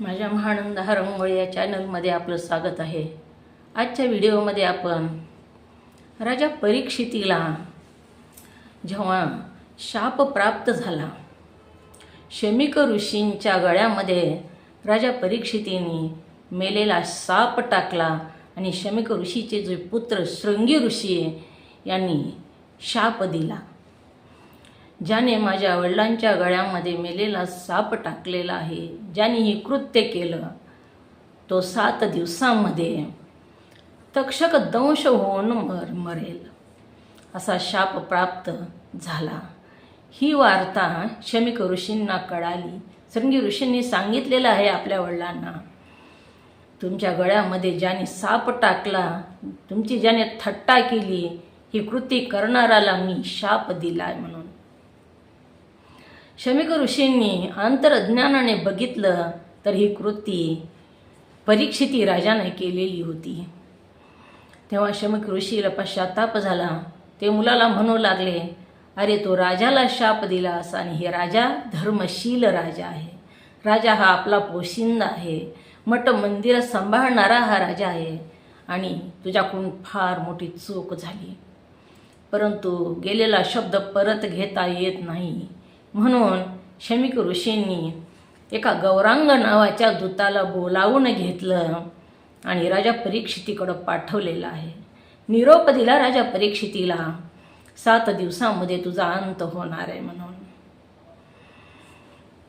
माझ्या महानंद हरंगोळे या चॅनलमध्ये आपलं स्वागत आहे. आजच्या व्हिडिओमध्ये आपण राजा परीक्षितीला जेव्हा शाप प्राप्त झाला शमिक ऋषींच्या गळ्यामध्ये राजा परीक्षितीने मेलेला साप टाकला आणि शमिक ऋषीचे जे पुत्र शृंगी ऋषी यांनी शाप दिला. ज्याने माझ्या वडिलांच्या गळ्यामध्ये मेलेला साप टाकलेला आहे ज्याने हे कृत्य केलं तो सात दिवसांमध्ये तक्षक दंश होऊन मर मरेल. असा शाप प्राप्त झाला. ही वार्ता शमिक ऋषींना कळाली. शृंगी ऋषींनी सांगितलेलं आहे आपल्या वडिलांना तुमच्या गळ्यामध्ये ज्याने साप टाकला तुमची ज्याने थट्टा केली ही कृती करणाराला मी शाप दिला म्हणून. शमिक ऋषींनी अंतरज्ञानाने बघितलं तर ही कृती परीक्षिती राजाने केलेली होती. तेव्हा शमिक ऋषीला पश्चाताप झाला. ते मुलाला म्हणू लागले अरे तो राजाला शाप दिला असा आणि हे राजा धर्मशील राजा आहे. राजा हा आपला पोशिंदा आहे. मठ मंदिर सांभाळणारा हा राजा आहे आणि तुझ्याकडून फार मोठी चूक झाली. परंतु गेलेला शब्द परत घेता येत नाही. म्हणून शमिक ऋषींनी एका गौरांग नावाच्या दूताला बोलावून घेतलं आणि राजा परीक्षितीकडं पाठवलेलं आहे. निरोप दिला राजा परीक्षितीला सात दिवसामध्ये तुझा अंत होणार आहे म्हणून.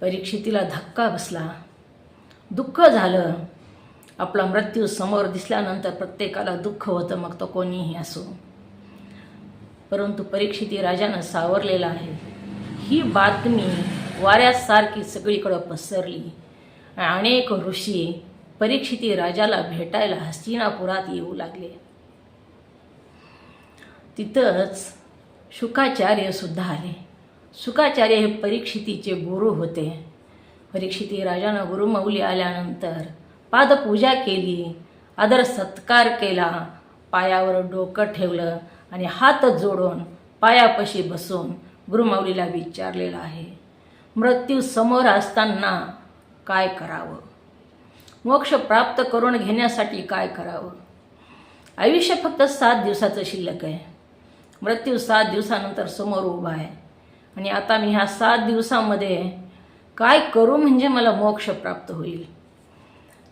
परीक्षितीला धक्का बसला. दुःख झालं. आपला मृत्यू समोर दिसल्यानंतर प्रत्येकाला दुःख होतं मग तो कोणीही असो. परंतु परीक्षिती राजानं सावरलेला आहे. ही बातमी वाऱ्यासारखी सगळीकडं पसरली. अनेक ऋषी परीक्षिती राजाला भेटायला हस्तिनापुरात येऊ लागले. तिथंच शुकाचार्य सुद्धा आले. शुकाचार्य हे परीक्षितीचे गुरु होते. परीक्षिती राजानं गुरुमौली आल्यानंतर पादपूजा केली आदर सत्कार केला पायावर डोकं ठेवलं आणि हात जोडून पायापाशी बसून गुरुमाऊलीला विचारलेलं आहे. मृत्यू समोर असताना काय करावं? मोक्ष प्राप्त करून घेण्यासाठी काय करावं? आयुष्य फक्त सात दिवसाचं शिल्लक आहे. मृत्यू सात दिवसानंतर समोर उभा आहे. आणि आता मी ह्या सात दिवसामध्ये काय करू म्हणजे मला मोक्ष प्राप्त होईल?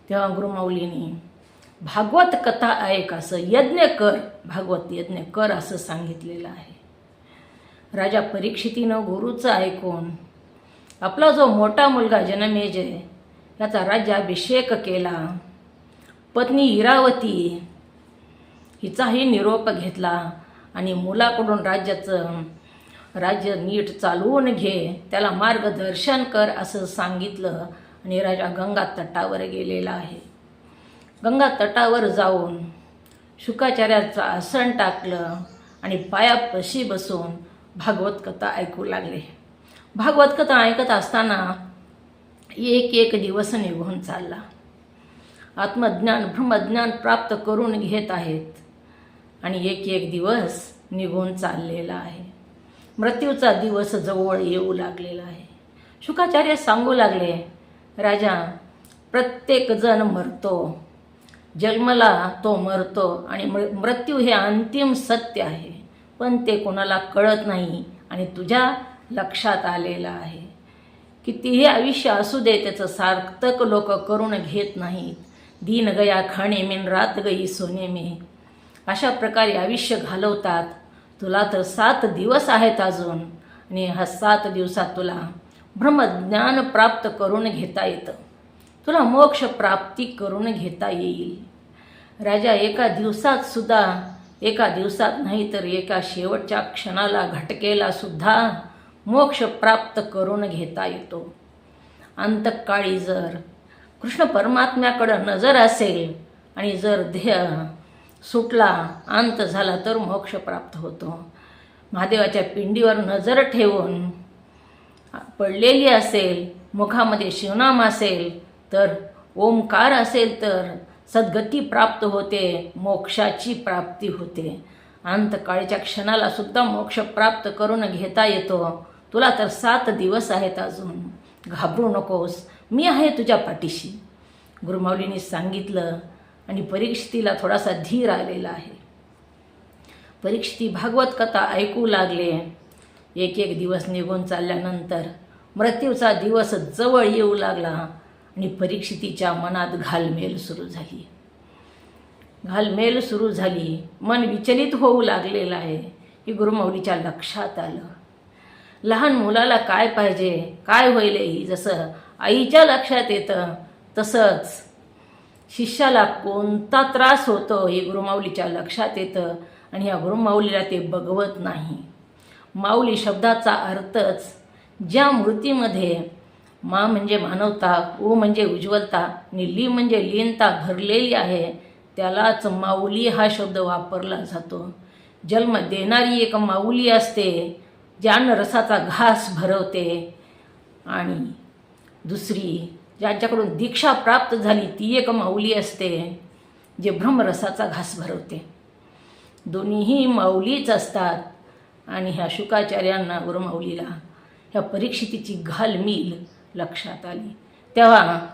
तेव्हा गुरुमाऊलीनी भागवत कथा ऐक असं यज्ञ कर भागवत यज्ञ कर असं सांगितलेलं आहे. राजा परीक्षितीनं गुरुचं ऐकून. आपला जो मोठा मुलगा जनमेजय याचा राज्याभिषेक केला. पत्नी इरावती हिचाही निरोप घेतला आणि मुलाकडून राज्याचं राज्य नीट चालवून घे त्याला मार्गदर्शन कर असं सांगितलं आणि राजा गंगा तटावर गेलेला आहे. गंगा तटावर जाऊन शुकाचार्याचं आसन टाकलं आणि पायापाशी बसून भागवत कथा ऐकू लागले. भागवत कथा ऐकत असताना एक एक दिवस निघून चालला. आत्मज्ञान ब्रह्मज्ञान प्राप्त करून घेत आहेत आणि एक एक दिवस निघून चाललेला आहे. मृत्यूचा दिवस जवळ येऊ लागलेला आहे. शुकाचार्य सांगू लागले राजा प्रत्येकजण मरतो. जन्मला तो मरतो आणि मृ मृत्यू हे अंतिम सत्य आहे. पण ते कोणाला कळत नाही आणि तुझ्या लक्षात आलेलं आहे. कितीही आयुष्य असू दे त्याचं सार्थक लोक करून घेत नाहीत. दिन गया खाणे मेन रात गई सोने मे. अशा प्रकारे आयुष्य घालवतात. तुला तर सात दिवस आहेत अजून आणि ह्या सात दिवसात तुला ब्रह्मज्ञान प्राप्त करून घेता येतं. तुला मोक्ष प्राप्ती करून घेता येईल. राजा एका दिवसात सुद्धा एका दिवसात नाही तर एका शेवटच्या क्षणाला घटकेला सुद्धा मोक्ष प्राप्त करून घेता येतो. अंतकाळी जर कृष्ण परमात्म्याकडं नजर असेल आणि जर ध्येय सुटला अंत झाला तर मोक्ष प्राप्त होतो. महादेवाच्या पिंडीवर नजर ठेवून पडलेली असेल मुखामध्ये शिवनाम असेल तर ओंकार असेल तर सद्गती प्राप्त होते मोक्षाची प्राप्ती होते. अंतकाळीच्या क्षणाला सुद्धा मोक्ष प्राप्त करून घेता येतो. तुला तर सात दिवस आहेत अजून. घाबरू नकोस मी आहे तुझ्या पाठीशी. गुरुमाऊलीने सांगितलं आणि परीक्षितीला थोडासा धीर आलेला आहे. परीक्षिती भागवत कथा ऐकू लागले. एक एक दिवस निघून चालल्यानंतर मृत्यूचा दिवस जवळ येऊ लागला. आणि परीक्षितीच्या मनात घालमेल सुरू झाली. घालमेल सुरू झाली. मन विचलित होऊ लागलेलं आहे हे गुरुमाऊलीच्या लक्षात आलं. लहान मुलाला काय पाहिजे? काय होईल ही? जसं आईच्या लक्षात येतं तसंच शिष्याला कोणता त्रास होतो हे गुरुमाऊलीच्या लक्षात येतं आणि या गुरुमाऊलीला ते बघवत नाही. माऊली शब्दाचा अर्थच ज्या मूर्तीमध्ये मा म्हणजे मानवता उ म्हणजे उज्ज्वलता आणि ली म्हणजे लीनता भरलेली आहे त्यालाच माऊली हा शब्द वापरला जातो. जन्म देणारी एक माऊली असते ज्यानं रसाचा घास भरवते. आणि दुसरी ज्यांच्याकडून दीक्षा प्राप्त झाली ती एक माऊली असते जे ब्रह्मरसाचा घास भरवते. दोन्हीही माऊलीच असतात. आणि ह्या शुकाचार्यांना गुरुमाऊलीला ह्या परीक्षितीची घालमील लक्षात आली. तेव्हा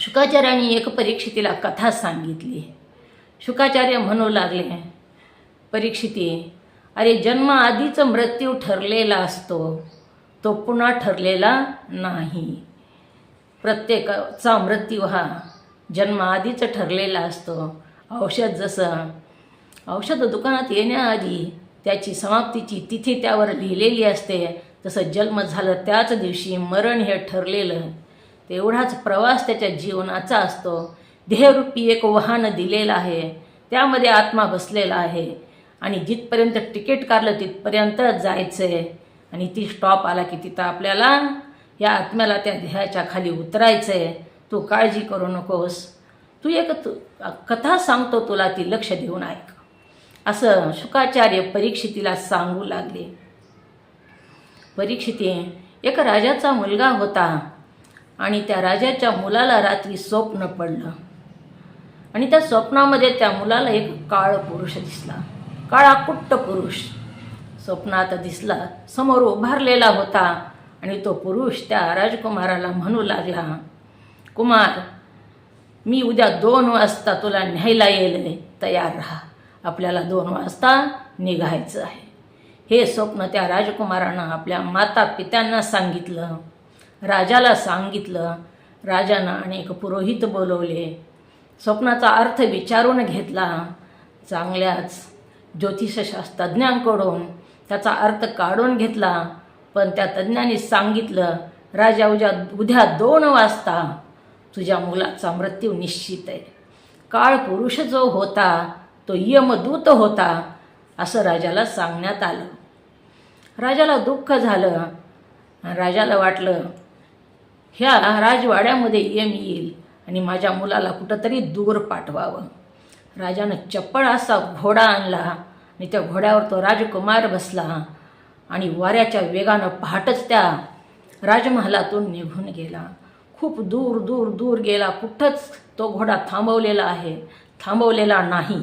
शुकाचार्यांनी एक परीक्षितीला कथा सांगितली. शुकाचार्य म्हणू लागले परीक्षिती अरे जन्माआधीच मृत्यू ठरलेला असतो. तो पुन्हा ठरलेला नाही. प्रत्येकाचा मृत्यू हा जन्माआधीच ठरलेला असतो. औषध जसं औषध दुकानात येण्याआधी त्याची समाप्तीची तिथी त्यावर लिहिलेली असते तसं जन्म झालं त्याच दिवशी मरण हे ठरलेलं. तेवढाच प्रवास त्याच्या जीवनाचा असतो. ध्येयरूपी एक वाहन दिलेलं आहे. त्यामध्ये आत्मा बसलेला आहे. आणि जिथपर्यंत तिकीट काढलं तिथपर्यंत जायचं आहे आणि ती स्टॉप आला की तिथं आपल्याला या आत्म्याला त्या ध्येयाच्या खाली उतरायचं आहे तू काळजी करू नकोस. तू एक तू कथा सांगतो तुला ती लक्ष देऊन ऐक. असं शुकाचार्य परीक्षितीला सांगू लागले. परीक्षिती. एक राजाचा मुलगा होता. आणि त्या राजाच्या मुलाला रात्री स्वप्न पडलं. आणि त्या स्वप्नामध्ये त्या मुलाला एक काळ पुरुष दिसला. काळा कुट्ट पुरुष. स्वप्नात दिसला समोर उभारलेला होता. आणि तो पुरुष त्या राजकुमाराला म्हणू लागला कुमार मी उद्या दोन वाजता तुला न्यायला येईल तयार राहा. आपल्याला दोन वाजता निघायचं आहे. हे स्वप्न त्या राजकुमारानं आपल्या माता पित्यांना सांगितलं. राजाला सांगितलं. राजानं अनेक पुरोहित बोलवले. स्वप्नाचा अर्थ विचारून घेतला. चांगल्याच ज्योतिषशास्त्रज्ञांकडून त्याचा अर्थ काढून घेतला. पण त्या तज्ज्ञांनी सांगितलं राजा उद्या उद्या दोन वाजता तुझ्या मुलाचा मृत्यू निश्चित आहे. काळ पुरुष जो होता तो यमदूत होता असं राजाला सांगण्यात आलं. राजाला दुःख झालं. राजाला वाटलं ह्या राजवाड्यामध्ये येम येईल आणि माझ्या मुलाला कुठंतरी दूर पाठवावं. राजानं चप्पळ असा घोडा आणला आणि त्या घोड्यावर तो राजकुमार बसला आणि वाऱ्याच्या वेगानं पहाटच त्या राजमहालातून निघून गेला. खूप दूर दूर दूर गेला. कुठंच तो घोडा थांबवलेला आहे थांबवलेला नाही.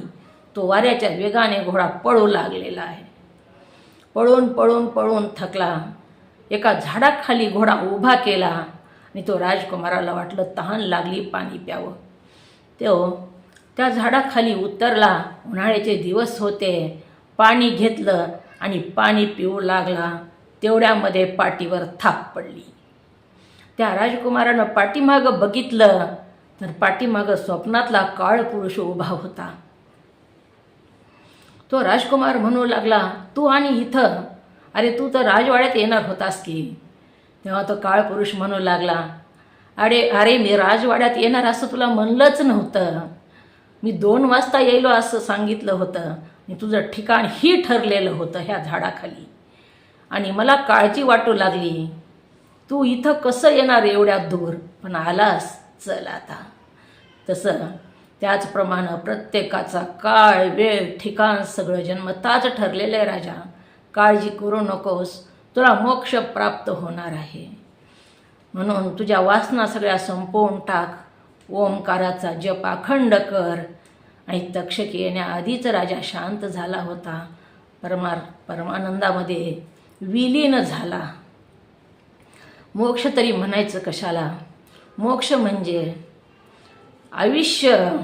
तो वाऱ्याच्या वेगाने घोडा पळू लागलेला आहे. पळून पळून पळून थकला. एका झाडाखाली घोडा उभा केला आणि तो राजकुमाराला वाटलं तहान लागली पाणी प्यावं. तो त्या झाडाखाली उतरला. उन्हाळ्याचे दिवस होते. पाणी घेतलं आणि पाणी पिऊ लागला. तेवढ्यामध्ये पाठीवर थाप पडली. त्या राजकुमारानं पाठीमागं बघितलं. तर पाठीमागं स्वप्नातला काळ पुरुष उभा होता. तो राजकुमार म्हणू लागला तू आणि इथं? अरे तू तर राजवाड्यात येणार होतास की. तेव्हा तो काळ पुरुष म्हणू लागला अरे अरे मी राजवाड्यात येणार असं तुला म्हणलंच नव्हतं. मी दोन वाजता येईलो असं सांगितलं होतं. आणि तुझं ठिकाण ही ठरलेलं होतं ह्या झाडाखाली. आणि मला काळजी वाटू लागली. तू इथं कसं येणार एवढ्या दूर? पण आलास चल आता. तसं त्याचप्रमाणे प्रत्येकाचा काळ वेळ ठिकाण सगळं जन्मताच ठरलेलं आहे राजा. काळजी करू नकोस तुला मोक्ष प्राप्त होणार आहे. म्हणून तुझ्या वासना सगळ्या संपवून टाक. ओंकाराचा जप अखंड कर. आणि तक्षक येण्याआधीच राजा शांत झाला होता. परमार परमानंदामध्ये विलीन झाला. मोक्ष तरी म्हणायचं कशाला? मोक्ष म्हणजे आयुष्य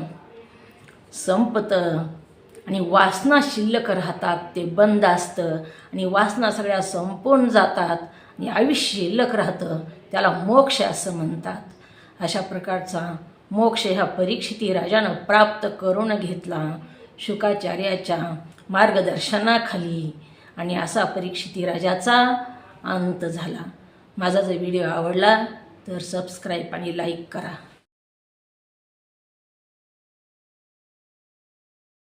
संपतं आणि वासना शिल्लक राहतात ते बंद असतं आणि वासना सगळ्या संपून जातात आणि आयुष्य शिल्लक राहतं त्याला मोक्ष असं म्हणतात. अशा प्रकारचा मोक्ष ह्या परीक्षिती राजानं प्राप्त करून घेतला शुकाचार्याच्या मार्गदर्शनाखाली आणि असा परीक्षिती राजाचा अंत झाला. माझा जर व्हिडिओ आवडला तर सबस्क्राईब आणि लाईक करा.